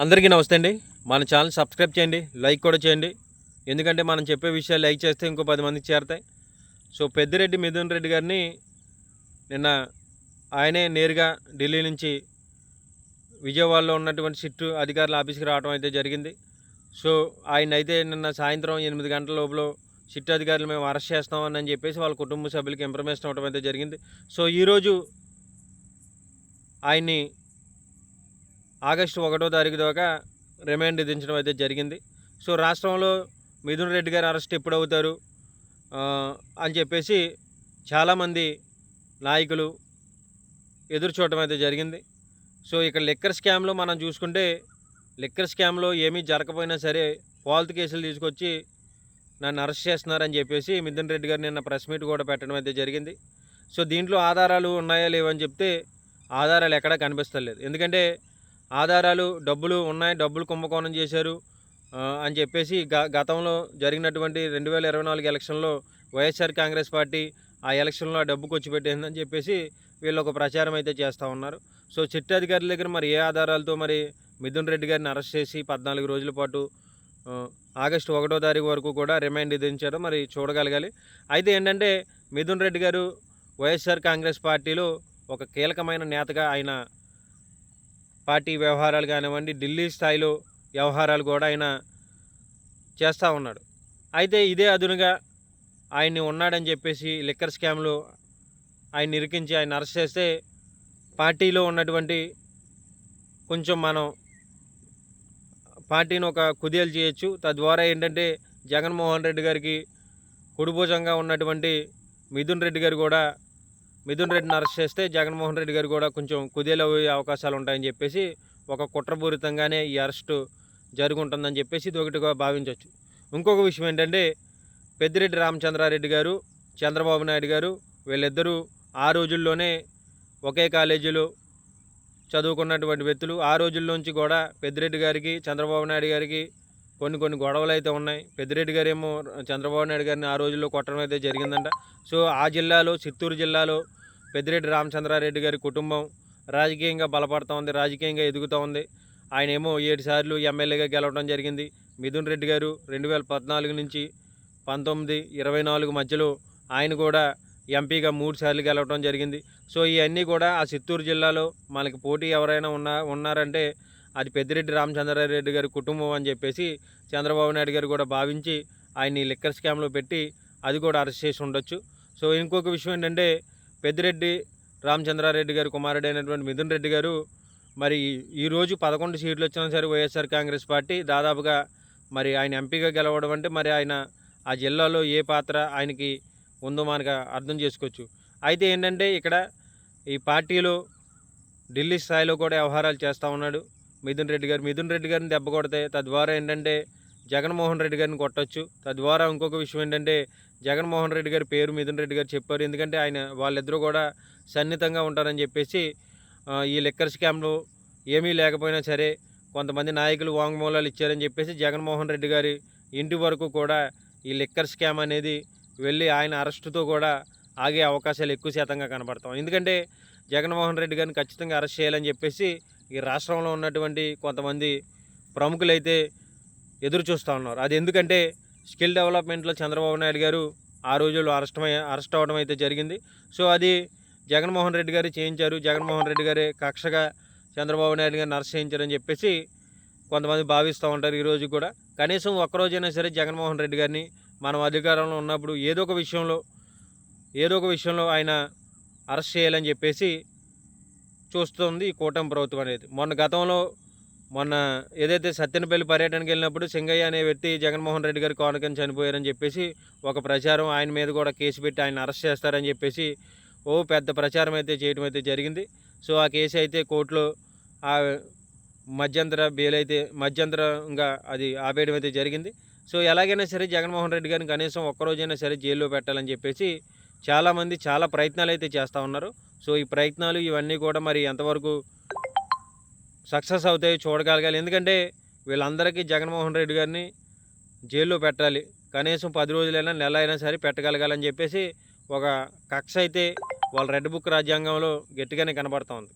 అందరికీ నమస్తే అండి. మన ఛానల్ సబ్స్క్రైబ్ చేయండి లైక్ కూడా చేయండి. ఎందుకంటే మనం చెప్పే విషయాలు లైక్ చేస్తే ఇంకో పది మందికి చేరతాయి. సో పెద్దిరెడ్డి మిథున్ రెడ్డి గారిని నిన్న ఆయనే నేరుగా ఢిల్లీ నుంచి విజయవాడలో ఉన్నటువంటి సిట్టు అధికారుల ఆఫీస్కి రావడం అయితే జరిగింది. సో ఆయన అయితే నిన్న సాయంత్రం ఎనిమిది గంటల లోపల సిట్ అధికారులు మేము అరెస్ట్ చేస్తామని అని చెప్పేసి వాళ్ళ కుటుంబ సభ్యులకి ఇన్ఫర్మేషన్ ఇవ్వడం అయితే జరిగింది. సో ఈరోజు ఆయన్ని ఆగస్టు ఒకటో తారీఖు దాకా రిమాండ్ విధించడం అయితే జరిగింది. సో రాష్ట్రంలో మిథున్ రెడ్డి గారు అరెస్ట్ ఎప్పుడు అవుతారు? అని చెప్పేసి చాలామంది నాయకులు ఎదురు చూడటం అయితే జరిగింది. సో ఇక్కడ లిక్కర్ స్కామ్లో మనం చూసుకుంటే లిక్కర్ స్కామ్లో ఏమీ జరగకపోయినా సరే ఫాల్త్ కేసులు తీసుకొచ్చి నన్ను అరెస్ట్ చేస్తున్నారని చెప్పేసి మిథున్ రెడ్డి గారు నిన్న ప్రెస్ మీట్ కూడా పెట్టడం అయితే జరిగింది. సో దీంట్లో ఆధారాలు ఉన్నాయా లేవని చెప్తే ఆధారాలు ఎక్కడా కనిపిస్తలేదు. ఎందుకంటే ఆధారాలు డబ్బులు ఉన్నాయి డబ్బులు కుంభకోణం చేశారు అని చెప్పేసి గ గతంలో జరిగినటువంటి రెండు వేల ఇరవై నాలుగు ఎలక్షన్లో వైఎస్ఆర్ కాంగ్రెస్ పార్టీ ఆ ఎలక్షన్లో ఆ డబ్బుకు వచ్చి పెట్టేసిందని చెప్పేసి వీళ్ళు ఒక ప్రచారం అయితే చేస్తూ ఉన్నారు. సో చిట్టు అధికారుల దగ్గర మరి ఏ ఆధారాలతో మరి మిథున్ రెడ్డి గారిని అరెస్ట్ చేసి పద్నాలుగు రోజుల పాటు ఆగస్టు ఒకటో తారీఖు వరకు కూడా రిమైండ్ విధించారో మరి చూడగలగాలి. అయితే ఏంటంటే మిథున్ రెడ్డి గారు వైఎస్ఆర్ కాంగ్రెస్ పార్టీలో ఒక కీలకమైన నేతగా ఆయన పార్టీ వ్యవహారాలు కానివ్వండి ఢిల్లీ స్థాయిలో వ్యవహారాలు కూడా ఆయన చేస్తూ ఉన్నాడు. అయితే ఇదే అదునుగా ఆయన్ని ఉన్నాడని చెప్పేసి లిక్కర్ స్కామ్లో ఆయన ఇరికించి ఆయన అరెస్ట్ చేస్తే పార్టీలో ఉన్నటువంటి కొంచెం మనం పార్టీని ఒక కుదేలు చేయొచ్చు. తద్వారా ఏంటంటే జగన్మోహన్ రెడ్డి గారికి కుడిభుజంగా ఉన్నటువంటి మిథున్ రెడ్డి గారు కూడా మిథున్ రెడ్డిని అరెస్ట్ చేస్తే జగన్మోహన్ రెడ్డి గారు కూడా కొంచెం కుదేలయ్యే అవకాశాలు ఉంటాయని చెప్పేసి ఒక కుట్రపూరితంగానే ఈ అరెస్టు జరుగుంటుందని చెప్పేసి ఇది ఒకటిగా భావించవచ్చు ఇంకొక విషయం ఏంటంటే పెద్దిరెడ్డి రామచంద్రారెడ్డి గారు చంద్రబాబు నాయుడు గారు వీళ్ళిద్దరూ ఆ రోజుల్లోనే ఒకే కాలేజీలో చదువుకున్నటువంటి వ్యక్తులు. ఆ రోజుల్లోంచి కూడా పెద్దిరెడ్డి గారికి చంద్రబాబు నాయుడు గారికి కొన్ని కొన్ని గొడవలు అయితే ఉన్నాయి. పెద్దిరెడ్డి గారేమో చంద్రబాబు నాయుడు గారిని ఆ రోజుల్లో కొట్టడం అయితే జరిగిందంట. సో ఆ జిల్లాలో చిత్తూరు జిల్లాలో పెద్దిరెడ్డి రామచంద్రారెడ్డి గారి కుటుంబం రాజకీయంగా బలపడుతూ ఉంది రాజకీయంగా ఎదుగుతూ ఉంది. ఆయన ఏమో ఏడు సార్లు ఎమ్మెల్యేగా గెలవడం జరిగింది. మిథున్ రెడ్డి గారు రెండు వేల పద్నాలుగు నుంచి పంతొమ్మిది ఇరవై నాలుగు మధ్యలో ఆయన కూడా ఎంపీగా మూడు సార్లు గెలవడం జరిగింది. సో ఇవన్నీ కూడా ఆ చిత్తూరు జిల్లాలో మనకి పోటీ ఎవరైనా ఉన్నా ఉన్నారంటే అది పెద్దిరెడ్డి రామచంద్రారెడ్డి గారి కుటుంబం అని చెప్పేసి చంద్రబాబు నాయుడు గారు కూడా భావించి ఆయన్ని లిక్కర్ స్కామ్లో పెట్టి అది కూడా అరెస్ట్ చేసి ఉండొచ్చు. సో ఇంకొక విషయం ఏంటంటే పెద్దిరెడ్డి రామచంద్రారెడ్డి గారి కుమారుడైనటువంటి మిథున్ రెడ్డి గారు మరి ఈరోజు పదకొండు సీట్లు వచ్చినా సరే వైఎస్ఆర్ కాంగ్రెస్ పార్టీ దాదాపుగా మరి ఆయన ఎంపీగా గెలవడం అంటే మరి ఆయన ఆ జిల్లాలో ఏ పాత్ర ఆయనకి ఉందో మనకు అర్థం చేసుకోవచ్చు. అయితే ఏంటంటే ఇక్కడ ఈ పార్టీలో ఢిల్లీ స్థాయిలో కూడా వ్యవహారాలు చేస్తూ ఉన్నాడు. మిథున్ రెడ్డి గారు మిథున్ రెడ్డి గారిని దెబ్బ కొడితే తద్వారా ఏంటంటే జగన్మోహన్ రెడ్డి గారిని కొట్టొచ్చు. తద్వారా ఇంకొక విషయం ఏంటంటే జగన్మోహన్ రెడ్డి గారి పేరు మిథున్ రెడ్డి గారు చెప్పారు. ఎందుకంటే ఆయన వాళ్ళిద్దరూ కూడా సన్నిహితంగా ఉంటారని చెప్పేసి ఈ లిక్కర్ స్కామ్లు ఏమీ లేకపోయినా సరే కొంతమంది నాయకులు వాంగ్మూలాలు ఇచ్చారని చెప్పేసి జగన్మోహన్ రెడ్డి గారి ఇంటి వరకు కూడా ఈ లిక్కర్ స్కామ్ అనేది వెళ్ళి ఆయన అరెస్టుతో కూడా ఆగే అవకాశాలు ఎక్కువ శాతంగా కనబడతాం. ఎందుకంటే జగన్మోహన్ రెడ్డి గారిని ఖచ్చితంగా అరెస్ట్ చేయాలని చెప్పేసి ఈ రాష్ట్రంలో ఉన్నటువంటి కొంతమంది ప్రముఖులైతే ఎదురు చూస్తూ ఉన్నారు. అది ఎందుకంటే స్కిల్ డెవలప్మెంట్లో చంద్రబాబు నాయుడు గారు ఆ రోజుల్లో అరెస్ట్ అరెస్ట్ అవ్వడం అయితే జరిగింది. సో అది జగన్మోహన్ రెడ్డి గారు చేయించారు. జగన్మోహన్ రెడ్డి గారే కక్షగా చంద్రబాబు నాయుడు గారిని అరెస్ట్ చేయించారని చెప్పేసి కొంతమంది భావిస్తూ ఉంటారు ఈరోజు కూడా. కనీసం ఒక్కరోజైనా సరే జగన్మోహన్ రెడ్డి గారిని మనం అధికారంలో ఉన్నప్పుడు ఏదో ఒక విషయంలో ఏదో ఒక విషయంలో ఆయన అరెస్ట్ చేయాలని చెప్పేసి చూస్తుంది ఈ కూటమి ప్రభుత్వం అనేది. మొన్న గతంలో మొన్న ఏదైతే సత్యనపల్లి పర్యటనకి వెళ్ళినప్పుడు సింగయ్య అనే వ్యక్తి జగన్మోహన్ రెడ్డి గారి కానుకని చనిపోయారని చెప్పేసి ఒక ప్రచారం ఆయన మీద కూడా కేసు పెట్టి ఆయన అరెస్ట్ చేస్తారని చెప్పేసి ఓ పెద్ద ప్రచారం అయితే చేయడం అయితే జరిగింది. సో ఆ కేసు అయితే కోర్టులో ఆ మధ్యంతర బెయిల్ అయితే మధ్యంతరంగా అది ఆపేయడం అయితే జరిగింది. సో ఎలాగైనా సరే జగన్మోహన్ రెడ్డి గారిని కనీసం ఒక్కరోజైనా సరే జైల్లో పెట్టాలని చెప్పేసి చాలామంది చాలా ప్రయత్నాలు అయితే చేస్తూ ఉన్నారు. సో ఈ ప్రయత్నాలు ఇవన్నీ కూడా మరి ఎంతవరకు సక్సెస్ అవుతాయి చూడగలగాలి. ఎందుకంటే వీళ్ళందరికీ జగన్మోహన్ రెడ్డి గారిని జైల్లో పెట్టాలి. కనీసం పది రోజులైనా నెల అయినా సరే పెట్టగలగాలని చెప్పేసి ఒక కక్ష అయితే వాళ్ళ రెడ్ బుక్ రాజ్యాంగంలో గట్టిగానే కనబడుతూ ఉంది.